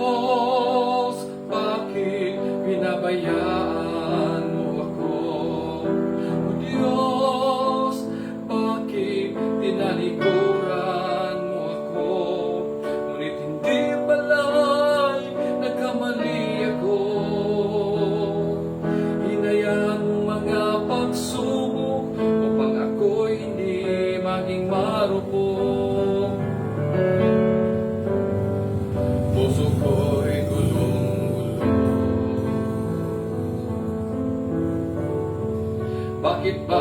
Lord. Bakit ba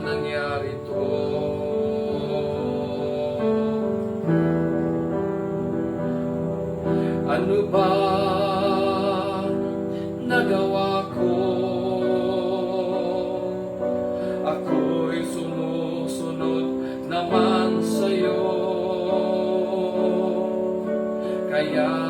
nangyari to? Ano ba nagawa ko? Ako'y sumusunod naman sa'yo Kaya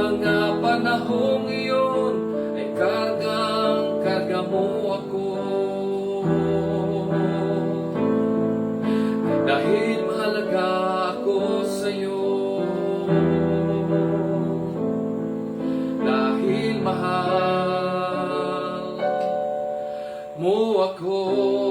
mga panahong iyon ay kargang karga mo ako. Dahil mahalaga ako sa iyo. Dahil mahal ako